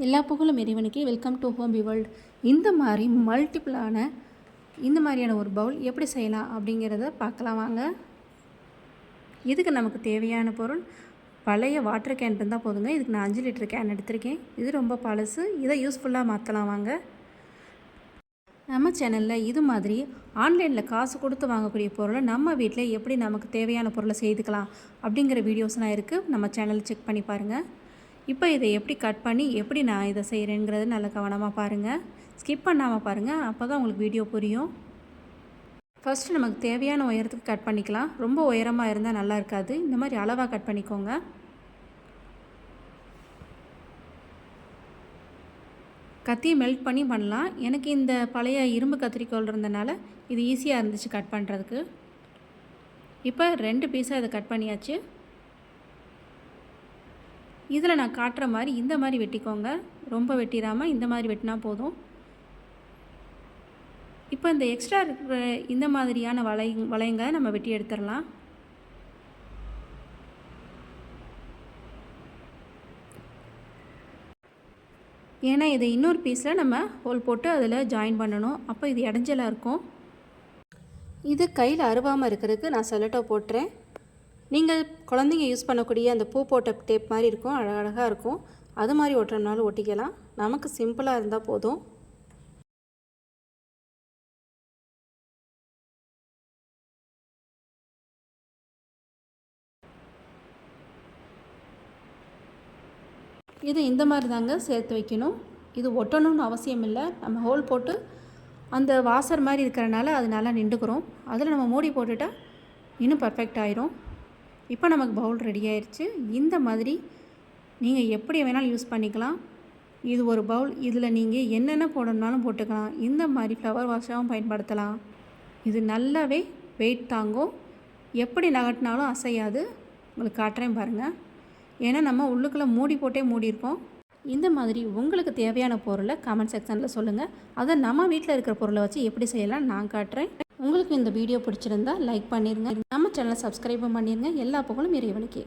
எல்லா புகழும் இறைவனுக்கு. Welcome to home B world இந்த மாதிரி மல்டிபிளான இந்த மாதிரியான ஒரு பவுல் எப்படி செய்யலாம் அப்படிங்கிறத பார்க்கலாம் வாங்க. இதுக்கு நமக்கு தேவையான பொருள் பழைய வாட்டர் கேன் இருந்தால் போதுங்க. இதுக்கு நான் அஞ்சு லிட்டர் கேன் எடுத்திருக்கேன். இது ரொம்ப பழசு. இதை யூஸ்ஃபுல்லாக மாற்றலாம் வாங்க. நம்ம சேனலில் இது மாதிரி ஆன்லைனில் காசு கொடுத்து வாங்கக்கூடிய பொருளை நம்ம வீட்டில் எப்படி நமக்கு தேவையான பொருளை செய்துக்கலாம் அப்படிங்கிற வீடியோஸ்லாம் இருக்குது நம்ம சேனலில் செக் பண்ணி பாருங்கள் இப்போ இதை எப்படி கட் பண்ணி எப்படி நான் இதை செய்கிறேங்கிறது நல்லா கவனமாக பாருங்கள் ஸ்கிப் பண்ணாமல் பாருங்கள் அப்போ தான் உங்களுக்கு வீடியோ புரியும். ஃபஸ்ட்டு நமக்கு தேவையான உயரத்துக்கு கட் பண்ணிக்கலாம். ரொம்ப உயரமாக இருந்தால் நல்லா இருக்காது. இந்த மாதிரி அளவாக கட் பண்ணிக்கோங்க. கத்தியை மெல்ட் பண்ணி பண்ணலாம். எனக்கு இந்த பழைய இரும்பு கத்திரிக்கோல் இருந்தனால இது ஈஸியாக இருந்துச்சு கட் பண்ணுறதுக்கு இப்போ ரெண்டு பீஸாக இதை கட் பண்ணியாச்சு. இதில் நான் காட்டுற மாதிரி இந்த மாதிரி வெட்டிக்கோங்க. ரொம்ப வெட்டிடாமல் இந்த மாதிரி வெட்டினா போதும். இப்போ இந்த எக்ஸ்ட்ரா இருக்கிற இந்த மாதிரியான வளை வளையங்களை நம்ம வெட்டி எடுத்துடலாம். ஏன்னா இதை இன்னொரு பீஸில் நம்ம ஹோல் போட்டு அதில் ஜாயின் பண்ணணும். அப்போ இது இடைஞ்சலாக இருக்கும். இது கையில் அருவாமல் இருக்கிறதுக்கு நான் செலட்டோ போட்டுறேன். நீங்கள் குழந்தைங்க யூஸ் பண்ணக்கூடிய அந்த பூ போட்ட டேப் மாதிரி இருக்கும் அழகழகாக இருக்கும். அது மாதிரி ஒட்டுறதுனாலும் ஒட்டிக்கலாம். நமக்கு சிம்பிளாக இருந்தால் போதும். இது இந்த மாதிரி தாங்க சேர்த்து வைக்கணும். இது ஒட்டணும்னு அவசியம் இல்லை. நம்ம ஹோல் போட்டு அந்த வாசர் மாதிரி இருக்கிறனால அது நல்லா நின்றுக்கிறோம். அதில் நம்ம மூடி போட்டுட்டால் இன்னும் பர்ஃபெக்ட் ஆயிரும். இப்போ நமக்கு பவுல் ரெடி ஆயிடுச்சு இந்த மாதிரி நீங்கள் எப்படி வேணாலும் யூஸ் பண்ணிக்கலாம். இது ஒரு பவுல் இதில் நீங்கள் என்னென்ன போடணுனாலும் போட்டுக்கலாம். இந்த மாதிரி ஃப்ளவர் வாஷாகவும் பயன்படுத்தலாம். இது நல்லாவே வெயிட் தாங்கும். எப்படி நகட்டினாலும் அசையாது. உங்களுக்கு காட்டுறேன் பாருங்கள் ஏன்னா நம்ம உள்ளுக்குள்ளே மூடி போட்டே மூடியிருக்கோம். இந்த மாதிரி உங்களுக்கு தேவையான பொருளை கமெண்ட் செக்ஷனில் சொல்லுங்கள் அதை நம்ம வீட்டில் இருக்கிற பொருளை வச்சு எப்படி செய்யலாம் நான் காட்டுறேன். உங்களுக்கு இந்த வீடியோ பிடிச்சிருந்தா லைக் பண்ணிடுங்க நம்ம சேனலை சப்ஸ்கிரைபும் பண்ணிடுங்க எல்லா புகழும் இறைவனுக்கே.